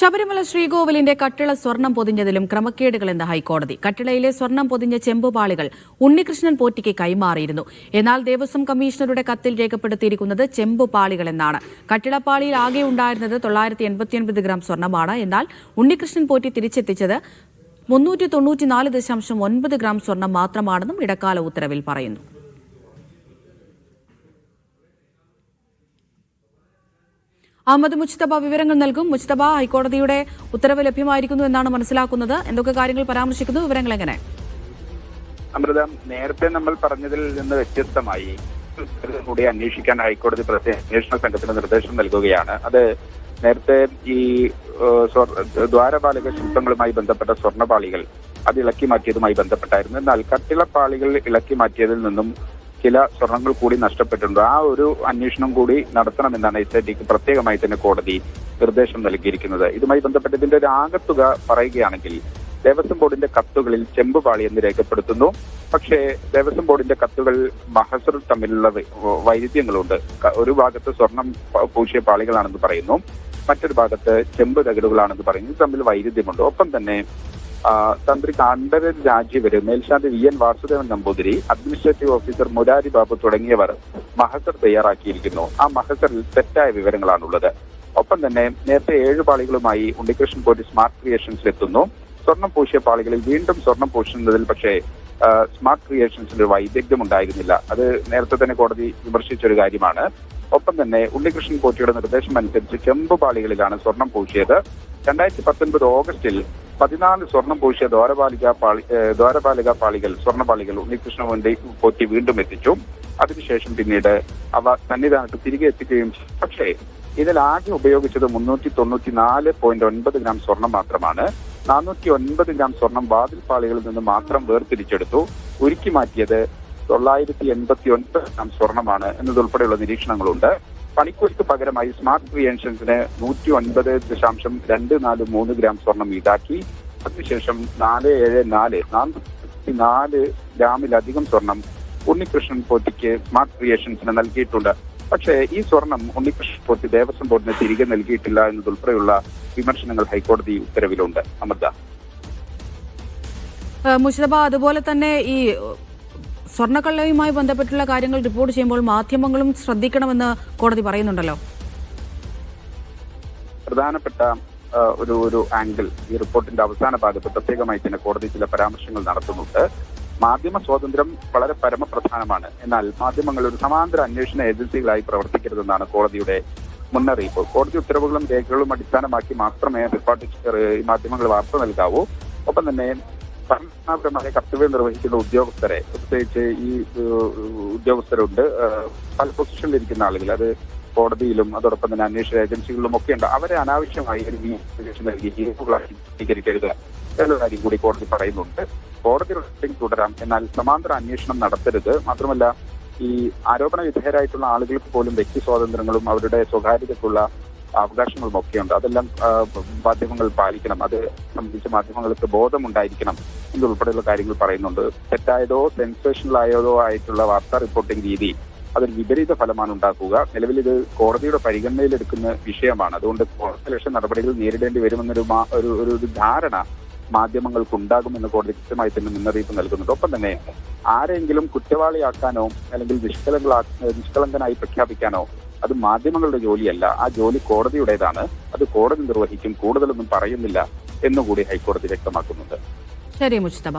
ശബരിമല ശ്രീകോവിലിന്റെ കട്ടിള സ്വർണം പൊതിഞ്ഞതിലും ക്രമക്കേടുകളെന്ന് ഹൈക്കോടതി? കട്ടിളയിലെ സ്വർണം പൊതിഞ്ഞ ചെമ്പുപാളികൾ ഉണ്ണികൃഷ്ണൻ പോറ്റിക്ക് കൈമാറിയിരുന്നു. എന്നാൽ ദേവസ്വം കമ്മീഷണറുടെ കത്തിൽ രേഖപ്പെടുത്തിയിരിക്കുന്നത് ചെമ്പുപാളികളെന്നാണ് കട്ടിളപ്പാളിയിൽ ആകെ ഉണ്ടായിരുന്നത് തൊള്ളായിരത്തി എൺപത്തിയൊൻപത് ഗ്രാം സ്വർണമാണ്. എന്നാൽ ഉണ്ണികൃഷ്ണൻ പോറ്റി തിരിച്ചെത്തിച്ചത് മുന്നൂറ്റി തൊണ്ണൂറ്റിനാല് ദശാംശം ഒൻപത് ഗ്രാം സ്വർണം മാത്രമാണെന്നും ഇടക്കാല ഉത്തരവിൽ പറയുന്നു. അഹമ്മദ് മുജ്തബ വിവരങ്ങൾ നൽകും. മുജ്തബ ഹൈക്കോടതിയുടെ ഉത്തരവ് ലഭ്യമായിരിക്കുന്നു എന്നാണ് മനസ്സിലാക്കുന്നത്. എന്തൊക്കെ കാര്യങ്ങൾ പരാമർശിക്കുന്നു? വിവരങ്ങൾ എങ്ങനെ? അമൃത നേരത്തെ നമ്മൾ പറഞ്ഞതിൽ നിന്ന് വ്യത്യസ്തമായി കൂടി അന്വേഷിക്കാൻ ഹൈക്കോടതി അന്വേഷണ സംഘത്തിന് നിർദ്ദേശം നൽകുകയാണ്. അത് നേരത്തെ ഈ ദ്വാരപാളിക ശില്പങ്ങളുമായി ബന്ധപ്പെട്ട സ്വർണപാളികൾ അത് ഇളക്കി മാറ്റിയതുമായി ബന്ധപ്പെട്ടായിരുന്നു. എന്നാൽ കട്ടിളപ്പാളികൾ ഇളക്കി മാറ്റിയതിൽ നിന്നും ചില സ്വർണങ്ങൾ കൂടി നഷ്ടപ്പെട്ടിട്ടുണ്ട്. ആ ഒരു അന്വേഷണം കൂടി നടത്തണമെന്നാണ് എസ് ഐ ടിക്ക് പ്രത്യേകമായി തന്നെ കോടതി നിർദ്ദേശം നൽകിയിരിക്കുന്നത്. ഇതുമായി ബന്ധപ്പെട്ട് ഇതിന്റെ ഒരു ആകത്തുക പറയുകയാണെങ്കിൽ ദേവസ്വം ബോർഡിന്റെ കത്തുകളിൽ ചെമ്പുപാളി എന്ന് രേഖപ്പെടുത്തുന്നു. പക്ഷേ ദേവസ്വം ബോർഡിന്റെ കത്തുകൾ മഹസർ തമ്മിലുള്ള വൈരുദ്ധ്യങ്ങളുണ്ട്. ഒരു ഭാഗത്ത് സ്വർണം പൂശിയ പാളികളാണെന്ന് പറയുന്നു. മറ്റൊരു ഭാഗത്ത് ചെമ്പ് തകിടുകളാണെന്ന് പറയുന്നു. തമ്മിൽ വൈരുദ്ധ്യമുണ്ട്. ഒപ്പം തന്നെ തന്ത്രി കണ്ഠരൻ രാജീവര് മേൽശാന്തി V N Vasudevan Namboothiri administrative officer Murari Babu തുടങ്ങിയവർ മഹസർ തയ്യാറാക്കിയിരിക്കുന്നു. ആ മഹസറിൽ തെറ്റായ വിവരങ്ങളാണുള്ളത്. ഒപ്പം തന്നെ നേരത്തെ ഏഴ് പാളികളുമായി ഉണ്ണികൃഷ്ണൻ പോലീസ് സ്മാർട്ട് ക്രിയേഷൻസിൽ എത്തുന്നു സ്വർണം പൂശിയ പാളികളിൽ വീണ്ടും സ്വർണം പൂശുന്നതിൽ പക്ഷേ സ്മാർട്ട് ക്രിയേഷൻസിന്റെ വൈദഗ്ധ്യം ഉണ്ടായിരുന്നില്ല അത് നേരത്തെ തന്നെ കോടതി വിമർശിച്ച ഒരു കാര്യമാണ്. ഒപ്പം തന്നെ ഉണ്ണികൃഷ്ണൻ പോറ്റിയുടെ നിർദ്ദേശം അനുസരിച്ച് ചെമ്പ് പാളികളിലാണ് സ്വർണം പൂശിയത്. രണ്ടായിരത്തി പത്തൊൻപത് ഓഗസ്റ്റിൽ പതിനാല് സ്വർണം പൂശിയ ദ്വാരപാലിക പാളി ദ്വാരപാലിക പാളികൾ സ്വർണപാളികൾ ഉണ്ണികൃഷ്ണവന്റെ പോറ്റി വീണ്ടും എത്തിച്ചു. അതിനുശേഷം പിന്നീട് അവ സന്നിധാനത്ത് തിരികെ എത്തിക്കുകയും പക്ഷേ ഇതിൽ ആകെ ഉപയോഗിച്ചത് മുന്നൂറ്റി തൊണ്ണൂറ്റി നാല് പോയിന്റ് ഒൻപത് ഗ്രാം സ്വർണം മാത്രമാണ്. നാനൂറ്റി ഒൻപത് ഗ്രാം സ്വർണം വാതിൽ പാളികളിൽ നിന്ന് മാത്രം വേർതിരിച്ചെടുത്തു. ഉരുക്കി മാറ്റിയത് തൊള്ളായിരത്തി എൺപത്തി ഒൻപത് ഗ്രാം സ്വർണമാണ് എന്നതുൾപ്പെടെയുള്ള നിരീക്ഷണങ്ങളുണ്ട്. പണിക്കൂലിക്ക് പകരമായി സ്മാർട്ട് ക്രിയേഷൻസിന് നൂറ്റി ഒൻപത് ദശാംശം രണ്ട് നാല് മൂന്ന് ഗ്രാം സ്വർണം ഈടാക്കി. അതിനുശേഷം നാല് ഏഴ് നാല് നാനൂറ്റി നാല് ഗ്രാമിലധികം സ്വർണം ഉണ്ണികൃഷ്ണൻ പോറ്റിക്ക് സ്മാർട്ട് ക്രിയേഷൻസിന് നൽകിയിട്ടുണ്ട്. പക്ഷേ ഈ സ്വർണം ഉണ്ണികൃഷ്ണൻ പോറ്റി ദേവസ്വം ബോർഡിന് തിരികെ നൽകിയിട്ടില്ല എന്നതുൾപ്പെടെയുള്ള വിമർശനങ്ങൾ ഹൈക്കോടതി ഉത്തരവിലുണ്ട്. അമൃത. മുസ്തബ അതുപോലെ തന്നെ ഈ സ്വർണക്കള്ളയുമായി ബന്ധപ്പെട്ടുള്ള കാര്യങ്ങൾ റിപ്പോർട്ട് ചെയ്യുമ്പോൾ മാധ്യമങ്ങളും ശ്രദ്ധിക്കണമെന്ന് കോടതി പറയുന്നുണ്ടല്ലോ. പ്രധാനപ്പെട്ട ഒരു ഒരു ആംഗിൾ ഈ റിപ്പോർട്ടിന്റെ അവസാന ഭാഗത്ത് പ്രത്യേകമായി തന്നെ കോടതി ചില പരാമർശങ്ങൾ നടത്തുന്നുണ്ട്. മാധ്യമ സ്വാതന്ത്ര്യം വളരെ പരമപ്രധാനമാണ്. എന്നാൽ മാധ്യമങ്ങൾ ഒരു സമാന്തര അന്വേഷണ ഏജൻസികളായി പ്രവർത്തിക്കരുതെന്നാണ് കോടതിയുടെ മുന്നറിയിപ്പ്. കോടതി ഉത്തരവുകളും രേഖകളും അടിസ്ഥാനമാക്കി മാത്രമേ റിപ്പോർട്ട് മാധ്യമങ്ങൾ വാർത്ത നൽകാവൂ. ഒപ്പം തന്നെ ഭരണപരമായ കർത്തവ്യം നിർവഹിക്കുന്ന ഉദ്യോഗസ്ഥരെ പ്രത്യേകിച്ച് ഈ ഉദ്യോഗസ്ഥരുണ്ട്. പല പൊസിഷനിലിരിക്കുന്ന ആളുകൾ അത് കോടതിയിലും അതോടൊപ്പം തന്നെ അന്വേഷണ ഏജൻസികളിലും ഒക്കെ ഉണ്ട്. അവരെ അനാവശ്യമായി ഒരു നിയമോപദേശം നൽകി സ്വീകരിക്കരുത് എന്ന കാര്യം കൂടി കോടതി പറയുന്നുണ്ട്. കോടതി റിപ്പോർട്ടിംഗ് തുടരാം. എന്നാൽ സമാന്തര അന്വേഷണം നടത്തരുത്. മാത്രമല്ല ഈ ആരോപണ വിധേയരായിട്ടുള്ള ആളുകൾക്ക് പോലും വ്യക്തി സ്വാതന്ത്ര്യങ്ങളും അവരുടെ സ്വകാര്യതയ്ക്കുള്ള അവകാശങ്ങളും ഒക്കെയുണ്ട് അതെല്ലാം മാധ്യമങ്ങൾ പാലിക്കണം. അത് സംബന്ധിച്ച് മാധ്യമങ്ങൾക്ക് ബോധമുണ്ടായിരിക്കണം എന്നുൾപ്പെടെയുള്ള കാര്യങ്ങൾ പറയുന്നുണ്ട്. തെറ്റായതോ സെൻസേഷണൽ ആയതോ ആയിട്ടുള്ള വാർത്താ റിപ്പോർട്ടിംഗ് രീതി അതൊരു വിപരീത ഫലമാണ് ഉണ്ടാക്കുക. നിലവിൽ ഇത് കോടതിയുടെ പരിഗണനയിലെടുക്കുന്ന വിഷയമാണ്. അതുകൊണ്ട് കോടതി നടപടികൾ നേരിടേണ്ടി വരുമെന്നൊരു ഒരു ഒരു ധാരണ മാധ്യമങ്ങൾക്ക് ഉണ്ടാകുമെന്ന് കോടതി കൃത്യമായി തന്നെ മുന്നറിയിപ്പ് നൽകുന്നുണ്ട്. ഒപ്പം തന്നെ ആരെങ്കിലും കുറ്റവാളിയാക്കാനോ അല്ലെങ്കിൽ നിഷ്കളങ്കളാ നിഷ്കളങ്കനായി പ്രഖ്യാപിക്കാനോ അത് മാധ്യമങ്ങളുടെ ജോലിയല്ല. ആ ജോലി കോടതിയുടേതാണ്. അത് കോടതി നിർവഹിക്കും. കൂടുതലൊന്നും പറയുന്നില്ല എന്നുകൂടി ഹൈക്കോടതി വ്യക്തമാക്കുന്നുണ്ട്. ശരി മുസ്തബ